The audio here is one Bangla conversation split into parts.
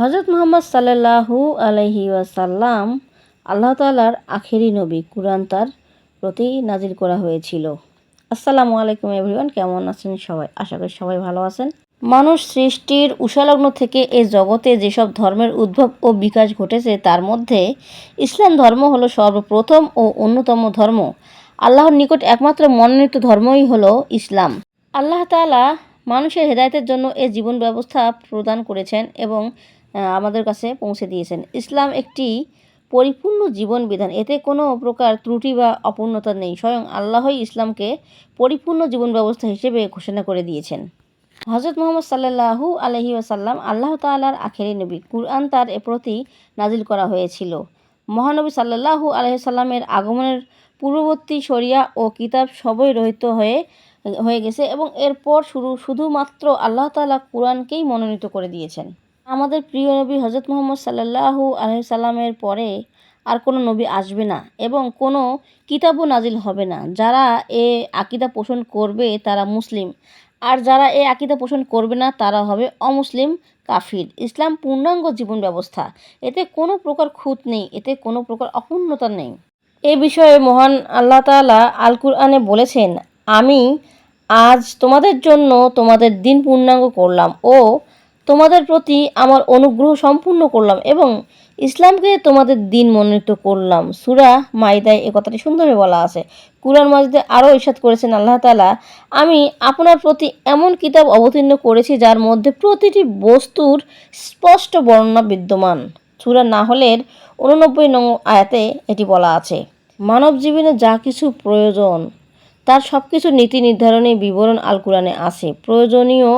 হজরত মোহাম্মদ সাল্লাল্লাহু আলহি ওয়াসাল্লাম আল্লাহ তালার আখেরি নবী কুরআন তার প্রতি নাজিল করা হয়েছিল। আসসালামু আলাইকুম এভরিওয়ান, কেমন আছেন সবাই? আশা করি সবাই ভালো আছেন। মানুষ সৃষ্টির উষালগ্ন থেকে এই জগতে যেসব ধর্মের উদ্ভব ও বিকাশ ঘটেছে, তার মধ্যে ইসলাম ধর্ম হলো সর্বপ্রথম ও অন্যতম ধর্ম। আল্লাহর নিকট একমাত্র মনোনীত ধর্মই হলো ইসলাম। আল্লাহ তালা মানুষের হেদায়েতের জন্য এ জীবন ব্যবস্থা প্রদান করেছেন এবং আমাদের কাছে পৌঁছে দিয়েছেন। ইসলাম একটি পরিপূর্ণ জীবন বিধান এতে কোনো প্রকার ত্রুটি বা অপূর্ণতা নেই। স্বয়ং আল্লাহই ইসলামকে পরিপূর্ণ জীবন ব্যবস্থা হিসেবে ঘোষণা করে দিয়েছেন। হজরত মোহাম্মদ সাল্লাল্লাহু আলহি আসাল্লাম আল্লাহ তাআলার আখেরি নবী। কুরআন তার এ প্রতি নাজিল করা হয়েছিল। মহানবী সাল্লাল্লাহু আলহি সাল্লামের আগমনের পূর্ববর্তী শরিয়া ও কিতাব সবই রহিত হয়ে হয়ে গেছে এবং এরপর শুরু শুধুমাত্র আল্লাহ তাআলা কুরআনকেই মনোনীত করে দিয়েছেন। আমাদের প্রিয় নবী হজরত মোহাম্মদ সাল্লাল্লাহু আলহি সাল্লামের পরে আর কোনো নবী আসবে না এবং কোনো কিতাবও নাজিল হবে না। যারা এ আকিদা পোষণ করবে তারা মুসলিম, আর যারা এ আকিদা পোষণ করবে না তারা হবে অমুসলিম কাফির। ইসলাম পূর্ণাঙ্গ জীবন ব্যবস্থা। এতে কোনো প্রকার খুঁত নেই, এতে কোনো প্রকার অপূর্ণতা নেই। এ বিষয়ে মহান আল্লাহ তাআলা আল কুরআনে বলেছেন, আমি আজ তোমাদের জন্য তোমাদের দিন পূর্ণাঙ্গ করলাম ও তোমাদের প্রতি আমার অনুগ্রহ সম্পূর্ণ করলাম এবং ইসলামকে তোমাদের দিন মনোনীত করলাম। সুরা মাইদায় এ কথাটি সুন্দরভাবে বলা আছে। কুরআন মাজিদে আরও ইরশাদ করেছেন আল্লাহ তালা আমি আপনার প্রতি এমন কিতাব অবতীর্ণ করেছি যার মধ্যে প্রতিটি বস্তুর স্পষ্ট বর্ণনা বিদ্যমান। সুরা নাহলের উননব্বই নং আয়াতে এটি বলা আছে, মানব জীবনে যা কিছু প্রয়োজন, তার সব কিছু নীতি নির্ধারণী বিবরণ আল কোরআনে আছে। প্রয়োজনীয়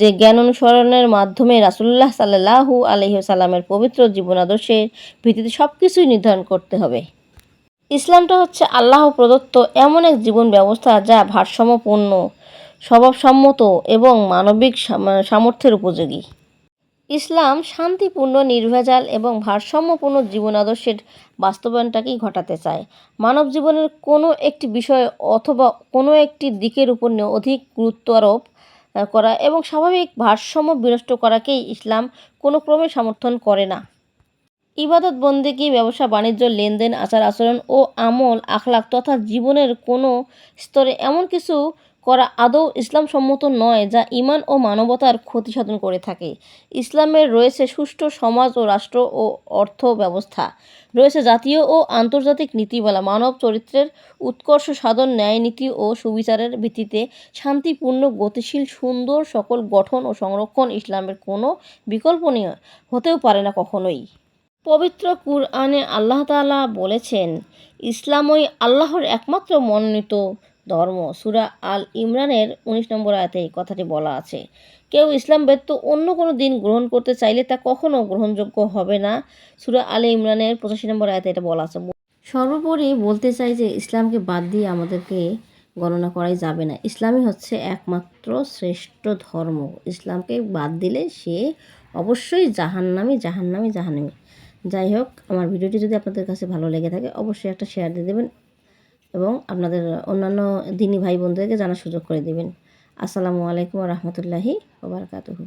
যে জ্ঞান অনুসরণের মাধ্যমে রাসুল্লাহ সাল্লাহু আলহি সাল্লামের পবিত্র জীবনাদর্শের ভিত্তিতে সব কিছুই নির্ধারণ করতে হবে। ইসলামটা হচ্ছে আল্লাহ প্রদত্ত এমন এক জীবন ব্যবস্থা যা ভারসাম্যপূর্ণ, স্বভাবসম্মত এবং মানবিক সামর্থ্যের উপযোগী। ইসলাম শান্তিপূর্ণ, নির্ভেজাল এবং ভারসাম্যপূর্ণ জীবন আদর্শের বাস্তবায়নটাকেই ঘটাতে চায়। মানব জীবনের কোনো একটি বিষয় অথবা কোনো একটি দিকের উপর অধিক গুরুত্ব আরোপ করা এবং স্বাভাবিক ভারসাম্য বিনষ্ট করাকেই ইসলাম কোনো ক্রমে সমর্থন করে না। ইবাদত বন্দেগি ব্যবসা, বাণিজ্য, লেনদেন আচার আচরণ ও আমল আখলাক তথা জীবনের কোনো স্তরে এমন কিছু করা আদৌ ইসলাম সম্মত নয় যা ইমান ও মানবতার ক্ষতি সাধন করে থাকে। ইসলামের রয়েছে সুষ্ঠু সমাজ ও রাষ্ট্র ও অর্থ ব্যবস্থা রয়েছে জাতীয় ও আন্তর্জাতিক নীতিমালা, মানব চরিত্রের উৎকর্ষ সাধন, ন্যায় নীতি ও সুবিচারের ভিত্তিতে শান্তিপূর্ণ, গতিশীল, সুন্দর সকল গঠন ও সংরক্ষণ ইসলামের কোনো বিকল্পনীয় হতেও পারে না কখনোই। পবিত্র কুরআনে আল্লাহ তাআলা বলেছেন, ইসলামই আল্লাহর একমাত্র মনোনীত ধর্ম। সুরা আল ইমরানের উনিশ নম্বর আয়াতে এই কথাটি বলা আছে। কেউ ইসলাম ব্যতীত অন্য কোনো দিন গ্রহণ করতে চাইলে তা কখনো গ্রহণযোগ্য হবে না। সুরা আল ইমরানের পঁচাশি নম্বর আয়াতে এটা বলা আছে। সর্বোপরি বলতে চাই যে ইসলামকে বাদ দিয়ে আমাদেরকে গণনা করাই যাবে না। ইসলামই হচ্ছে একমাত্র শ্রেষ্ঠ ধর্ম। ইসলামকে বাদ দিলে সে অবশ্যই জাহান্নামি জাহান্নামি জাহান্নামি। যাই হোক, আমার ভিডিওটি যদি আপনাদের কাছে ভালো লেগে থাকে, অবশ্যই একটা শেয়ার দিয়ে দেবেন। এবং আপনাদের অন্যান্য দিনী ভাই বোনদেরকে জানার সুযোগ করে দেবেন। আসসালামু আলাইকুম রহমতুল্লাহি ওবরাকাতুহু